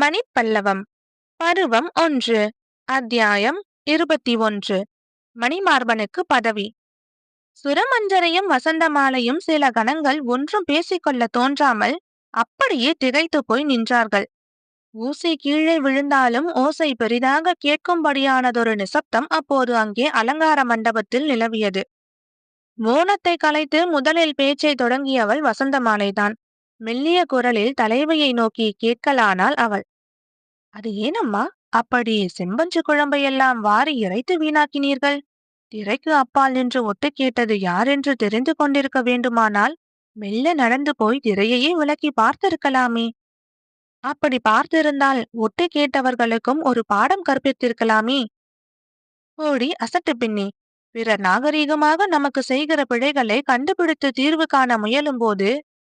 மணிப்பல்லவம். பருவம் ஒன்று அத்தியாயம் இருபத்தி ஒன்று. மணிமார்பனுக்கு பதவி. சுரமஞ்சரையும் வசந்தமாலையும் சில கணங்கள் ஒன்றும் பேசிக்கொள்ள தோன்றாமல் அப்படியே திகைத்து போய் நின்றார்கள். ஊசி கீழே விழுந்தாலும் ஓசை பெரிதாக கேட்கும்படியானதொரு நிசப்தம் அப்போது அங்கே அலங்கார மண்டபத்தில் நிலவியது. மோனத்தை கலைத்து முதலில் பேச்சை தொடங்கியவள் வசந்தமாலைதான். மெல்லிய குரலில் தலைவையை நோக்கி கேட்கலானாள் அவள். அது ஏனம்மா? அப்படி செம்பஞ்சு குழம்பையெல்லாம் வாரி இறைத்து வீணாக்கினீர்கள்? திரைக்கு அப்பால் நின்று ஒட்டு கேட்டது யாரென்று தெரிந்து கொண்டிருக்க வேண்டுமானால் மெல்ல நடந்து போய் திரையையே விளக்கி பார்த்திருக்கலாமே. அப்படி பார்த்திருந்தால் ஒட்டு கேட்டவர்களுக்கும் ஒரு பாடம் கற்பித்திருக்கலாமே. ஓடி அசட்டு பின்னி பிறர் நாகரீகமாக நமக்கு செய்கிற பிழைகளை கண்டுபிடித்து தீர்வு காண முயலும் போது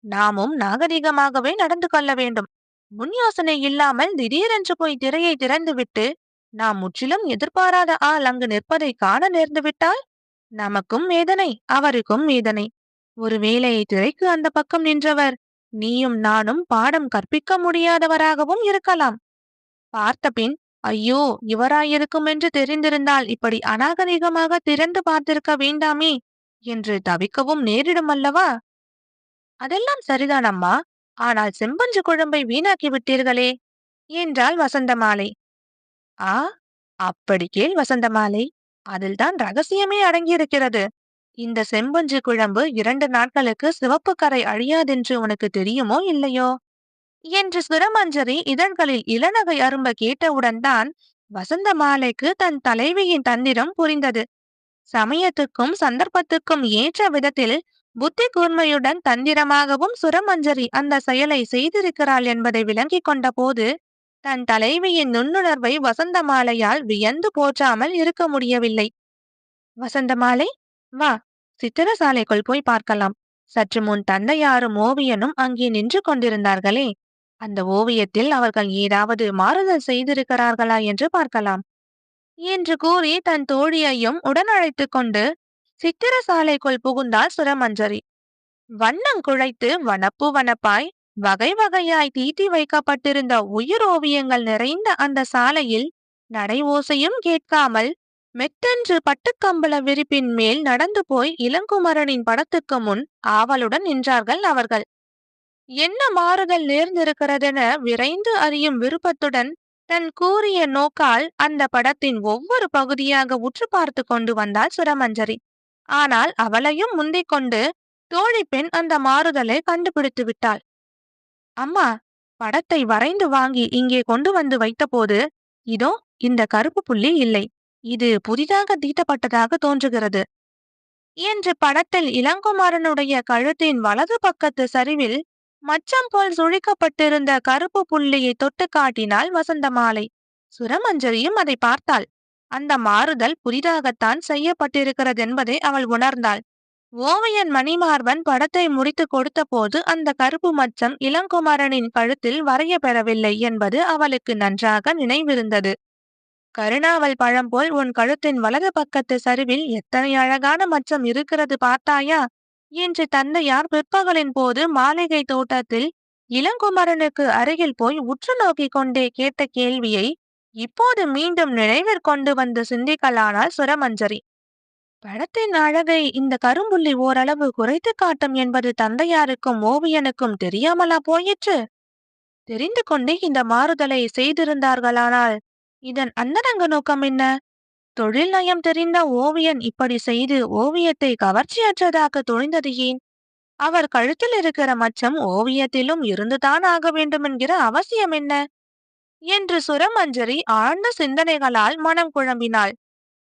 நாமும் நாகரிகமாகவே நடந்து கொள்ள வேண்டும். முன் யோசனை இல்லாமல் திடீரென்று போய் திரையை திறந்துவிட்டு நாம் முற்றிலும் எதிர்பாராத ஆள் அங்கு நிற்பதை காண நேர்ந்துவிட்டால் நமக்கும் வேதனை அவருக்கும் வேதனை. ஒருவேளை திரைக்கு அந்த பக்கம் நின்றவர் நீயும் நானும் பாடம் கற்பிக்க முடியாதவராகவும் இருக்கலாம். பார்த்தபின் ஐயோ இவராயிருக்கும் என்று தெரிந்திருந்தால் இப்படி அநாகரிகமாக திறந்து பார்த்திருக்க வேண்டாமே என்று தவிக்கவும் நேரிடும் அல்லவா? அதெல்லாம் சரிதான் அம்மா ஆனால் செம்பஞ்சு குழம்பை வீணாக்கி விட்டீர்களே. என்றாள் வசந்தமாலை. ஆ அப்படி கேள் வசந்தமாலை. அதில்தான் ரகசியமே அடங்கியிருக்கிறது. இந்த செம்பஞ்சு குழம்பு இரண்டு நாட்களுக்கு சிவப்பு கரை அழியாதென்று உனக்கு தெரியுமோ இல்லையோ? என்று சுரமஞ்சரி இதழ்களில் இளநகை அரும்ப கேட்டவுடன் தான் வசந்த மாலைக்கு தன் தலைவியின் தந்திரம் புரிந்தது. சமயத்துக்கும் சந்தர்ப்பத்துக்கும் ஏற்ற விதத்தில் புத்தி கூர்மையுடன் தந்திரமாகவும் சுரமஞ்சரி அந்த செயலை செய்திருக்கிறாள் என்பதை விளங்கிக் கொண்ட போது தன் தலைவியின் நுண்ணுணர்வை வசந்தமாலையால் வியந்து போற்றாமல் இருக்க முடியவில்லை. வசந்தமாலை வா சித்திரசாலைக்குள் போய் பார்க்கலாம். சற்று முன் தந்தையாரும் ஓவியனும் அங்கே நின்று கொண்டிருந்தார்களே. அந்த ஓவியத்தில் அவர்கள் ஏதாவது மாறுதல் செய்திருக்கிறார்களா என்று பார்க்கலாம் என்று கூறி தன் தோழியையும் உடன் அழைத்துக் கொண்டு சித்திர சாலைக்குள் புகுந்தாள் சுரமஞ்சரி. வண்ணம் குழைத்து வனப்பு வனப்பாய் வகை வகையாய் தீட்டி வைக்கப்பட்டிருந்த உயிர் ஓவியங்கள் நிறைந்த அந்த சாலையில் நடை ஓசையும் கேட்காமல் மெத்தென்று பட்டுக்கம்பள விரிப்பின் மேல் நடந்து போய் இளங்குமரனின் படத்துக்கு முன் ஆவலுடன் நின்றார்கள் அவர்கள். என்ன மாறுதல் நேர்ந்திருக்கிறதென விரைந்து அறியும் விருப்பத்துடன் தன் கூறிய நோக்கால் அந்த படத்தின் ஒவ்வொரு பகுதியாக உற்று பார்த்து கொண்டு வந்தாள் சுரமஞ்சரி. ஆனால் அவளையும் முந்திக் கொண்டு தோழி பெண் அந்த மாறுதலை கண்டுபிடித்து விட்டாள். அம்மா படத்தை வரைந்து வாங்கி இங்கே கொண்டு வந்து வைத்தபோது இதோ இந்த கருப்பு புள்ளி இல்லை. இது புதிதாக தீட்டப்பட்டதாக தோன்றுகிறது என்று படத்தில் இளங்குமாரனுடைய கழுத்தின் வலது பக்கத்து சரிவில் மச்சம் போல் சுழிக்கப்பட்டிருந்த கருப்பு புள்ளியை தொட்டு காட்டினாள் வசந்தமாலை சுரமஞ்சரியும் அதை பார்த்தாள். அந்த மாறுதல் புதிதாகத்தான் செய்யப்பட்டிருக்கிறது என்பதை அவள் உணர்ந்தாள். ஓவியன் மணிமார்பன் படத்தை முடித்து கொடுத்த போது அந்த கருப்பு மச்சம் இளங்குமரனின் கழுத்தில் வரைய பெறவில்லை என்பது அவளுக்கு நன்றாக நினைவிருந்தது. கருணாவல் பழம் போல் உன் கழுத்தின் வலது பக்கத்து சரிவில் எத்தனை அழகான மச்சம் இருக்கிறது பார்த்தாயா? என்று தந்தையார் பிற்பகலின் போது மாளிகை தோட்டத்தில் இளங்குமரனுக்கு அருகில் போய் உற்று நோக்கிக் கொண்டே கேட்ட கேள்வியை இப்போது மீண்டும் நினைவிற்கொண்டு வந்து சிந்திக்கலானால் சுரமஞ்சரி. படத்தின் அழகை இந்த கரும்புள்ளி ஓரளவு குறைத்து காட்டும் என்பது தந்தையாருக்கும் ஓவியனுக்கும் தெரியாமலா போயிற்று? தெரிந்து கொண்டே இந்த மாறுதலை செய்திருந்தார்களானால் இதன் அந்தரங்க நோக்கம் என்ன? தொழில் நயம் தெரிந்த ஓவியன் இப்படி செய்து ஓவியத்தை கவர்ச்சியற்றதாக துணிந்தது ஏன்? அவர் கழுத்தில் இருக்கிற மச்சம் ஓவியத்திலும் இருந்துதான் ஆக வேண்டும் என்கிற அவசியம் என்ன? என்று சுரமஞ்சரி ஆழ்ந்த சிந்தனைகளால் மனம் குழம்பினாள்.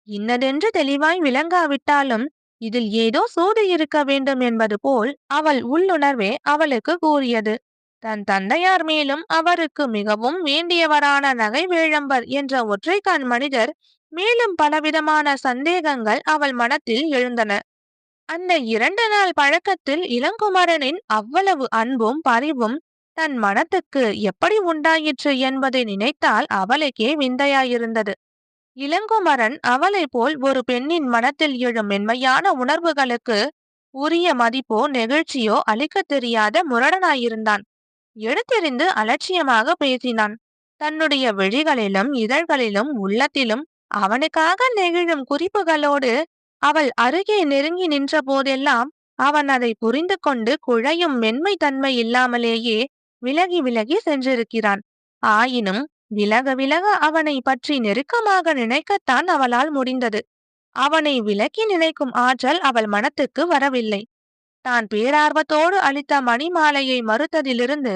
இன்னதென்று தெளிவாய் விளங்காவிட்டாலும் இதில் ஏதோ சூது இருக்க வேண்டும் என்பது போல் அவள் உள்ளுணர்வே அவளுக்கு கூறியது. தன் தந்தையார் மேலும் அவருக்கு மிகவும் வேண்டியவரான நகை வேழம்பர் என்ற ஒற்றைக்கான் மனிதர் மேலும் பலவிதமான சந்தேகங்கள் அவள் மனத்தில் எழுந்தன. அந்த இரண்டு நாள் பழக்கத்தில் இளங்குமரனின் அவ்வளவு அன்பும் பரிவும் தன் மனத்துக்கு எப்படி உண்டாயிற்று என்பதை நினைத்தால் அவளுக்கே விந்தையாயிருந்தது. இளங்குமரன் அவளை போல் ஒரு பெண்ணின் மனத்தில் எழும் மென்மையான உணர்வுகளுக்கு உரிய மதிப்போ நெகிழ்ச்சியோ அளிக்க தெரியாத முரடனாயிருந்தான். எடுத்தெறிந்து அலட்சியமாக பேசினான். தன்னுடைய விழிகளிலும் இதழ்களிலும் உள்ளத்திலும் அவனுக்காக நெகிழும் குறிப்புகளோடு அவள் அருகே நெருங்கி நின்ற போதெல்லாம் அவன் அதை புரிந்து கொண்டு குழையும் மென்மை தன்மை இல்லாமலேயே விலகி விலகி சென்றிருக்கிறான். ஆயினும் விலக விலக அவனை பற்றி நெருக்கமாக நினைக்கத்தான் அவளால் முடிந்தது. அவனை விலக்கி நினைக்கும் ஆற்றல் அவள் மனத்துக்கு வரவில்லை. தான் பேரார்வத்தோடு அளித்த மணிமாலையை மறுத்ததிலிருந்து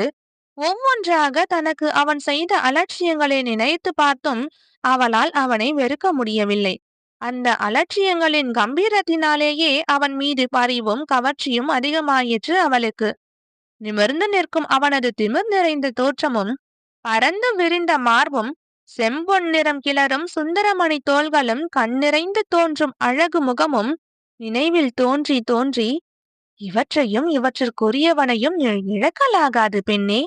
ஒவ்வொன்றாக தனக்கு அவன் செய்த அலட்சியங்களை நினைத்து பார்த்தும் அவளால் அவனை வெறுக்க முடியவில்லை. அந்த அலட்சியங்களின் கம்பீரத்தினாலேயே அவன் மீது பரிவும் கவர்ச்சியும் அதிகமாயிற்று அவளுக்கு. நிமிர்ந்து நிற்கும் அவனது திமிர் நிறைந்த தோற்றமும் பரந்து விரிந்த மார்பும் செம்பொன் நிறம் கிளறும் சுந்தரமணி தோள்களும் கண்ணிறைந்து தோன்றும் அழகு முகமும் நினைவில் தோன்றி தோன்றி இவற்றையும் இவற்றிற்குரியவனையும் இழக்கலாகாது பெண்ணே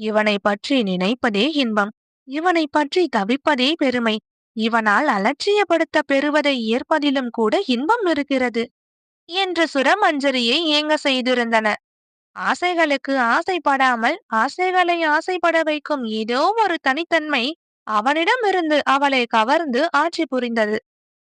இவனை பற்றி நினைப்பதே இன்பம் இவனை பற்றி தவிப்பதே பெருமை இவனால் அலட்சியப்படுத்த பெறுவதை ஏற்பதிலும் கூட இன்பம் இருக்கிறது என்று சுரமஞ்சரியை ஏங்க செய்திருந்தன. ஆசைகளுக்கு ஆசைப்படாமல் ஆசைகளை ஆசைப்பட வைக்கும் ஏதோ ஒரு தனித்தன்மை அவனிடமிருந்து அவளை கவர்ந்து ஆட்சி புரிந்தது.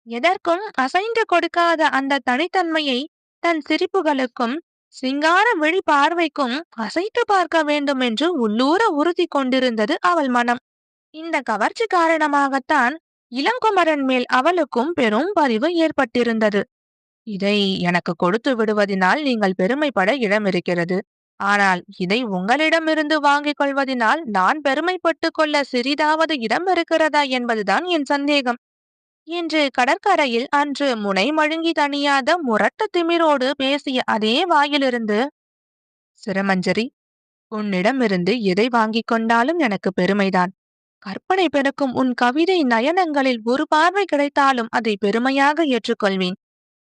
எதற்கும் அசைந்து கொடுக்காத அந்த தனித்தன்மையை தன் சிரிப்புகளுக்கும் சிங்கார விழி பார்வைக்கும் அசைத்து பார்க்க வேண்டும் என்று உள்ளூர உறுதி கொண்டிருந்தது அவள் மனம். இந்த கவர்ச்சி காரணமாகத்தான் இளங்குமரன் மேல் அவளுக்கும் பெரும் பரிவு ஏற்பட்டிருந்தது. இதை எனக்கு கொடுத்து விடுவதினால் நீங்கள் பெருமைப்பட இடம் இருக்கிறது ஆனால் இதை உங்களிடமிருந்து வாங்கிக் கொள்வதினால் நான் பெருமைப்பட்டு கொள்ள சிறிதாவது இடம் இருக்கிறதா என்பதுதான் என் சந்தேகம். என்று கடற்கரையில் அன்று முனை மழுங்கி தனியாத முரட்டு திமிரோடு பேசிய அதே வாயிலிருந்து சிரமஞ்சரி உன்னிடமிருந்து எதை வாங்கிக் கொண்டாலும் எனக்கு பெருமைதான். கற்பனை பெருக்கும் உன் கவிதை நயனங்களில் ஒரு பார்வை கிடைத்தாலும் அதை பெருமையாக ஏற்றுக்கொள்வேன்.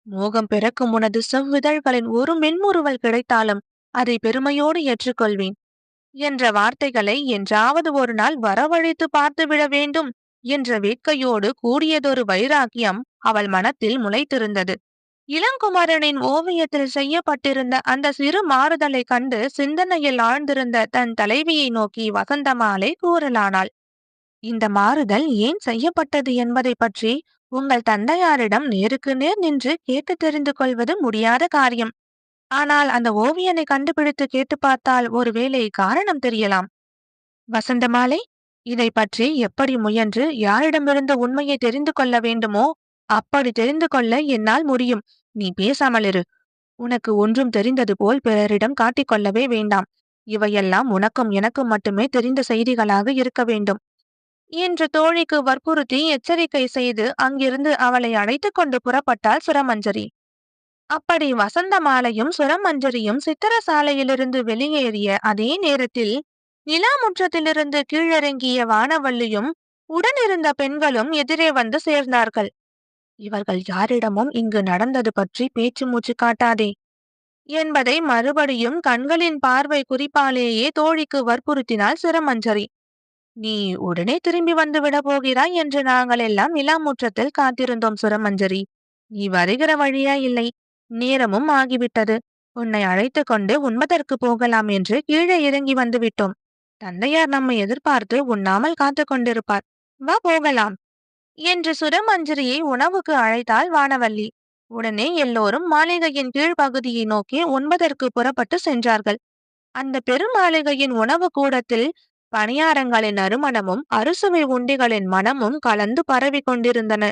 மோகம் பிறக்கும் உனது செவ்விதழ்களின் ஒரு மென்முறுவல் கிடைத்தாலும் அதை பெருமையோடு ஏற்றுக்கொள்வேன். என்ற வார்த்தைகளை என்றாவது ஒரு நாள் வரவழைத்து பார்த்துவிட வேண்டும் என்ற வேட்கையோடு கூடியதொரு வைராக்கியம் அவள் மனத்தில் முளைத்திருந்தது. இளங்குமரனின் ஓவியத்தில் செய்யப்பட்டிருந்த அந்த சிறு மாறுதலை கண்டு சிந்தனையில் ஆழ்ந்திருந்த தன் தலைவியை நோக்கி வசந்தமாலை கூறலானாள். இந்த மாறுதல் ஏன் செய்யப்பட்டது என்பதை பற்றி உங்கள் தந்தையாரிடம் நேருக்கு நேர் நின்று கேட்டு தெரிந்து கொள்வது முடியாத காரியம். ஆனால் அந்த ஓவியனை கண்டுபிடித்து கேட்டு பார்த்தால் ஒருவேளை காரணம் தெரியலாம். வசந்தமாலை இதை பற்றி எப்படி முயன்று யாரிடமிருந்து உண்மையை தெரிந்து கொள்ள வேண்டுமோ அப்படி தெரிந்து கொள்ள என்னால் முடியும். நீ பேசாமலிரு உனக்கு ஒன்றும் தெரிந்தது போல் பிறரிடம் காட்டிக்கொள்ளவே வேண்டாம். இவையெல்லாம் உனக்கும் எனக்கும் மட்டுமே தெரிந்த செய்திகளாக இருக்க வேண்டும். என்று தோழிக்கு வற்புறுத்தி எச்சரிக்கை செய்து அங்கிருந்து அவளை அழைத்து கொண்டு புறப்பட்டாள் சுரமஞ்சரி. அப்படி வசந்த மாலையும் சுரமஞ்சரியும் சித்திர சாலையிலிருந்து வெளியேறிய அதே நேரத்தில் நிலா முற்றத்திலிருந்து கீழிறங்கிய வானவல்லியும் உடனிருந்த பெண்களும் எதிரே வந்து சேர்ந்தார்கள். இவர்கள் யாரிடமும் இங்கு நடந்தது பற்றி பேச்சு மூச்சு காட்டாதே என்பதை மறுபடியும் கண்களின் பார்வை குறிப்பாலேயே தோழிக்கு வற்புறுத்தினாள் சிரமஞ்சரி. நீ உடனே திரும்பி வந்து விட போகிறாய் என்று நாங்கள் எல்லாம் நிலாமுற்றத்தில் காத்திருந்தோம் சுரமஞ்சரி. நீ வருகிற வழியா இல்லை. நேரமும் ஆகிவிட்டது. உன்னை அழைத்து கொண்டு உண்மதற்கு போகலாம் என்று கீழே இறங்கி வந்து விட்டோம். தந்தையார் நம்மை எதிர்பார்த்து உண்ணாமல் காத்து கொண்டிருப்பார். வா போகலாம் என்று சுரமஞ்சரியை உணவுக்கு அழைத்தாள் வானவல்லி. உடனே எல்லோரும் மாளிகையின் கீழ்ப்பகுதியை நோக்கி உண்பதற்கு புறப்பட்டு சென்றார்கள். அந்த பெருமாளிகையின் உணவு கூடத்தில் பணியாரங்களின் நறுமணமும் அறுசுவை உண்டிகளின் மனமும் கலந்து பரவி கொண்டிருந்தன.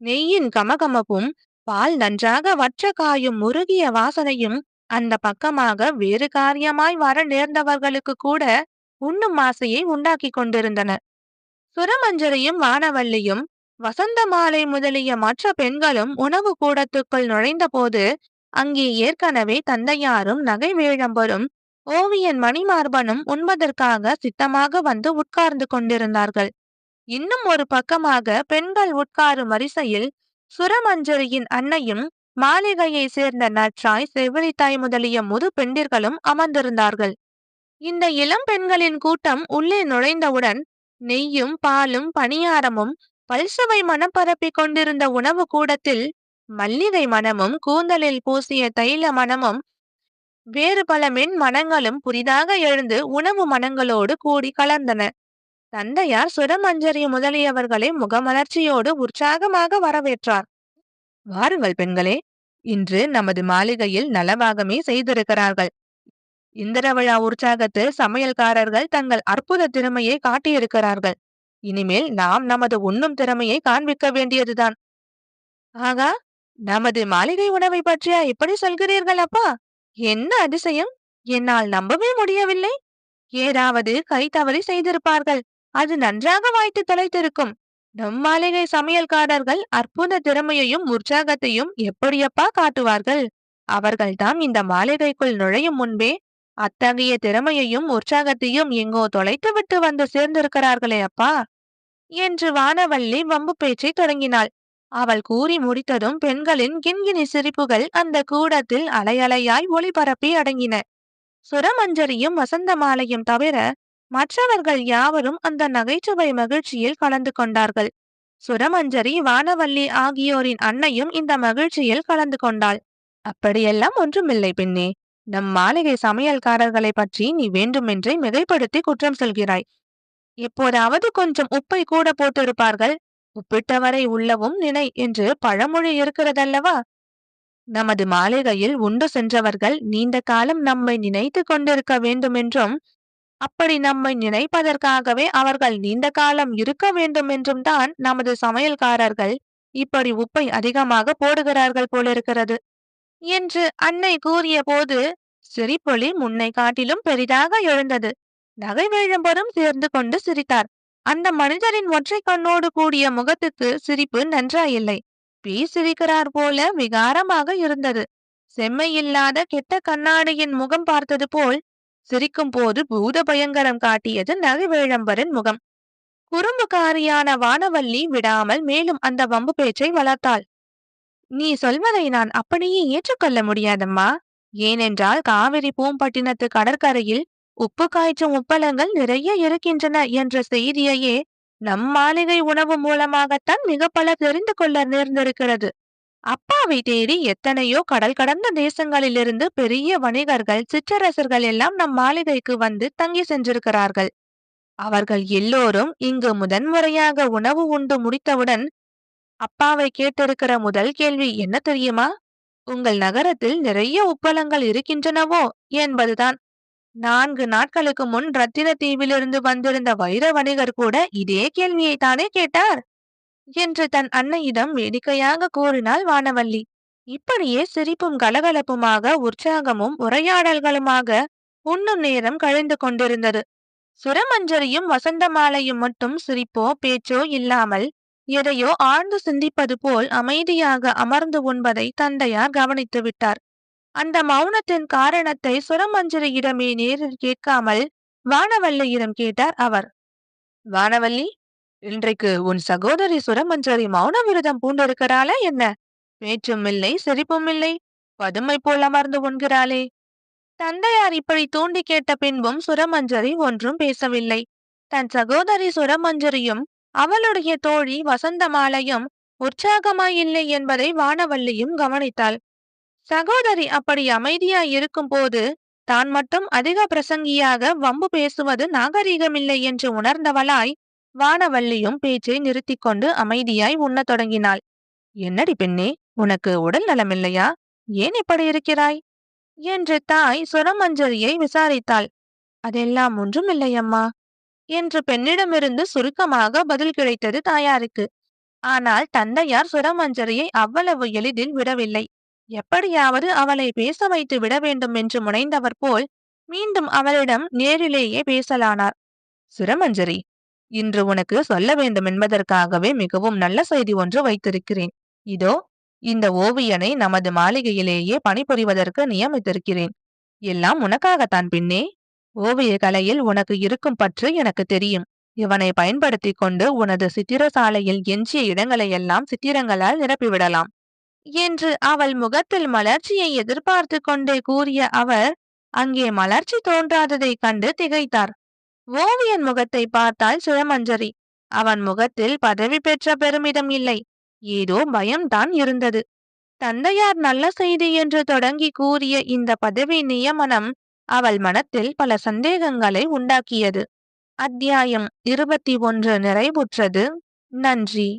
நெய்யின் கமகமப்பும் பால் நன்றாக வற்ற காயும் முருகிய வாசனையும் அந்த பக்கமாக வேறு காரியமாய் வர நேர்ந்தவர்களுக்கு கூட உண்ணும் ஆசையை உண்டாக்கி கொண்டிருந்தன. சுரமஞ்சரியும் வானவல்லியும் வசந்த மாலை முதலிய மற்ற பெண்களும் உணவு கூடத்துக்குள் நுழைந்தபோது அங்கே ஏற்கனவே தந்தையாரும் நகை வேழம்பரும் ஓவியன் மணிமார்பனும் உண்பதற்காக சித்தமாக வந்து உட்கார்ந்து கொண்டிருந்தார்கள். இன்னும் ஒரு பக்கமாக பெண்கள் உட்காரும் வரிசையில் சுரமஞ்சரியின் அன்னையும் மாளிகையை சேர்ந்த நற்றாய் செவிலித்தாய் முதலிய முது பெண்டிர்களும் அமர்ந்திருந்தார்கள். இந்த இளம் பெண்களின் கூட்டம் உள்ளே நுழைந்தவுடன் நெய்யும் பாலும் பணியாரமும் பல்சவை மனம் பரப்பிக் கொண்டிருந்த உணவு கூடத்தில் மல்லிகை மனமும் கூந்தலில் பூசிய தைல மனமும் வேறு பல மென் மனங்களும் புதிதாக எழுந்து உணவு மனங்களோடு கூடி கலந்தன. தந்தையார் சுரமஞ்சரி முதலியவர்களை முகமலர்ச்சியோடு உற்சாகமாக வரவேற்றார். வாருங்கள் பெண்களே இன்று நமது மாளிகையில் நலவாகமே செய்திருக்கிறார்கள். இந்திர விழா உற்சாகத்தில் சமையல்காரர்கள் தங்கள் அற்புத திறமையை காட்டியிருக்கிறார்கள். இனிமேல் நாம் நமது உண்ணும் திறமையை காண்பிக்க வேண்டியதுதான். ஆகா நமது மாளிகை உணவை பற்றியா இப்படி சொல்கிறீர்கள் அப்பா? என்ன அதிசயம்? என்னால் நம்பவே முடியவில்லை. ஏதாவது கை தவறி செய்திருப்பார்கள். அது நன்றாக வாய்த்து தொலைத்திருக்கும். நம் மாளிகை சமையல்காரர்கள் அற்புத திறமையையும் உற்சாகத்தையும் எப்படியப்பா காட்டுவார்கள்? அவர்கள்தான் இந்த மாளிகைக்குள் நுழையும் முன்பே அத்தகைய திறமையையும் உற்சாகத்தையும் எங்கோ தொலைத்துவிட்டு வந்து சேர்ந்திருக்கிறார்களே அப்பா என்று வானவல்லி வம்பு பேச்சை தொடங்கினாள். அவள் கூறி முடித்ததும் பெண்களின் கிண்கிணி சிரிப்புகள் அந்த கூடத்தில் அலையலையாய் ஒளிபரப்பி அடங்கின. சுரமஞ்சரியும் வசந்த மாலையும் தவிர மற்றவர்கள் யாவரும் அந்த நகைச்சுவை மகிழ்ச்சியில் கலந்து கொண்டார்கள். சுரமஞ்சரி வானவல்லி ஆகியோரின் அன்னையும் இந்த மகிழ்ச்சியில் கலந்து கொண்டாள். அப்படியெல்லாம் ஒன்றுமில்லை பெண்ணே. நம் மாளிகை சமையல்காரர்களை பற்றி நீ வேண்டுமென்றே மிகைப்படுத்தி குற்றம் சொல்கிறாய். எப்போதாவது கொஞ்சம் உப்பை கூட போட்டிருப்பார்கள். உப்பிட்டவரை உள்ளவும் நினை என்று பழமொழி இருக்கிறதல்லவா? நமது மாளிகையில் உண்டு சென்றவர்கள் நீண்ட காலம் நம்மை நினைத்து கொண்டிருக்க வேண்டுமென்றும் அப்படி நம்மை நினைப்பதற்காகவே அவர்கள் நீண்ட காலம் இருக்க வேண்டும் என்றும் தான் நமது சமையல்காரர்கள் இப்படி உப்பை அதிகமாக போடுகிறார்கள் போலிருக்கிறது. என்று அன்னை கூறிய போது சிரிப்பொலி முன்னை காட்டிலும் பெரிதாக எழுந்தது. நகை வேழம்பரும் சேர்ந்து கொண்டு சிரித்தார். அந்த மனிதரின் ஒற்றை கண்ணோடு கூடிய முகத்துக்கு சிரிப்பு நன்றாயில்லை. பீ சிரிக்கிறார் போல விகாரமாக இருந்தது. செம்மையில்லாத கெட்ட கண்ணாடியின் முகம் பார்த்தது போல் சிரிக்கும் போது பூத பயங்கரம் காட்டியது நகைவேழம்பரின் முகம் குறும்புக்காரியான வானவல்லி விடாமல் மேலும் அந்த வம்பு பேச்சை வளர்த்தாள். நீ சொல்வதை நான் அப்படியே ஏற்றுக்கொள்ள முடியாதம்மா. ஏனென்றால் காவிரி பூம்பட்டினத்து கடற்கரையில் உப்பு காய்ச்சும் உப்பளங்கள் நிறைய இருக்கின்றன என்ற செய்தியையே நம் மாளிகை உணவு மூலமாகத்தான் மிக பல தெரிந்து கொள்ள நேர்ந்திருக்கிறது. அப்பாவை தேடி எத்தனையோ கடல் கடந்த தேசங்களிலிருந்து பெரிய வணிகர்கள் சிற்றரசர்கள் எல்லாம் நம் மாளிகைக்கு வந்து தங்கி சென்றிருக்கிறார்கள். அவர்கள் எல்லோரும் இங்கு முதன்முறையாக உணவு உண்டு முடித்தவுடன் அப்பாவை கேட்டிருக்கிற முதல் கேள்வி என்ன தெரியுமா? உங்கள் நகரத்தில் நிறைய உப்பளங்கள் இருக்கின்றனவோ? என்பதுதான். நான்கு நாட்களுக்கு முன் ரத்தின தீவிலிருந்து வந்திருந்த வைர வணிகர் கூட இதே கேள்வியை தானே கேட்டார்? என்று தன் அன்னையிடம் வேடிக்கையாக கூறினாள் வானவல்லி. இப்படியே சிரிப்பும் கலகலப்புமாக உற்சாகமும் உரையாடல்களுமாக உண்ணும் நேரம் கழிந்து கொண்டிருந்தது. சுரமஞ்சரியும் வசந்த மாலையும் மட்டும் சிரிப்போ பேச்சோ இல்லாமல் எதையோ ஆழ்ந்து சிந்திப்பது போல் அமைதியாக அமர்ந்து உண்பதை தந்தையார் கவனித்து விட்டார். அந்த மௌனத்தின் காரணத்தை சுரமஞ்சரியிடமே நேரில் கேட்காமல் வானவல்லியிடம் கேட்டார் அவர். வானவல்லி இன்றைக்கு உன் சகோதரி சுரமஞ்சரி மௌன விரதம் பூண்டிருக்கிறாளா என்ன? பேச்சும் இல்லை சிரிப்பும் இல்லை பதுமை போல் அமர்ந்து உண்கிறாளே தந்தையார் இப்படி தூண்டி கேட்ட பின்பும் சுரமஞ்சரி ஒன்றும் பேசவில்லை. தன் சகோதரி சுரமஞ்சரியும் அவளுடைய தோழி வசந்தமாலையும் உற்சாகமாயில்லை என்பதை வானவல்லியும் கவனித்தாள். சகோதரி அப்படி அமைதியாய் இருக்கும் போது தான் மட்டும் அதிக பிரசங்கியாக வம்பு பேசுவது நாகரீகமில்லை என்று உணர்ந்தவளாய் வானவல்லியும் பேச்சை நிறுத்தி கொண்டு அமைதியாய் உண்ணத் தொடங்கினாள். என்னடி பெண்ணே உனக்கு உடல் நலமில்லையா? ஏன் இப்படி இருக்கிறாய்? என்று தாய் சுரமஞ்சரியை விசாரித்தாள். அதெல்லாம் ஒன்றும் இல்லையம்மா என்று பெண்ணிடமிருந்து சுருக்கமாக பதில் கிடைத்தது தாயாருக்கு. ஆனால் தந்தையார் சுரமஞ்சரியை அவ்வளவு எளிதில் விடவில்லை. எப்படியாவது அவளை பேச வைத்து விட வேண்டும் என்று முனைந்தவர் போல் மீண்டும் அவளிடம் நேரிலேயே பேசலானார். சுரமஞ்சரி இன்று உனக்கு சொல்ல வேண்டும் என்பதற்காகவே மிகவும் நல்ல செய்தி ஒன்று வைத்திருக்கிறேன். இதோ இந்த ஓவியனை நமது மாளிகையிலேயே பணிபுரிவதற்கு நியமித்திருக்கிறேன். எல்லாம் உனக்காகத்தான் பின்னே ஓவிய கலையில் உனக்கு இருக்கும் பற்று எனக்கு தெரியும். இவனை பயன்படுத்தி கொண்டு உனது சித்திரசாலையில் எஞ்சிய இடங்களையெல்லாம் சித்திரங்களால் நிரப்பிவிடலாம். என்று அவள் முகத்தில் மலர்ச்சியை எதிர்பார்த்து கொண்டே கூறிய அவர் அங்கே மலர்ச்சி தோன்றாததைக் கண்டு திகைத்தார். ஓவியன் முகத்தை பார்த்தால் சுழமஞ்சரி அவன் முகத்தில் பதவி பெற்ற பெருமிதம் இல்லை. ஏதோ பயம்தான் இருந்தது. தந்தையார் நல்ல செய்தி என்று தொடங்கி கூறிய இந்த பதவி நியமனம் அவள் மனத்தில் பல சந்தேகங்களை உண்டாக்கியது. அத்தியாயம் இருபத்தி ஒன்று நிறைவுற்றது. நன்றி.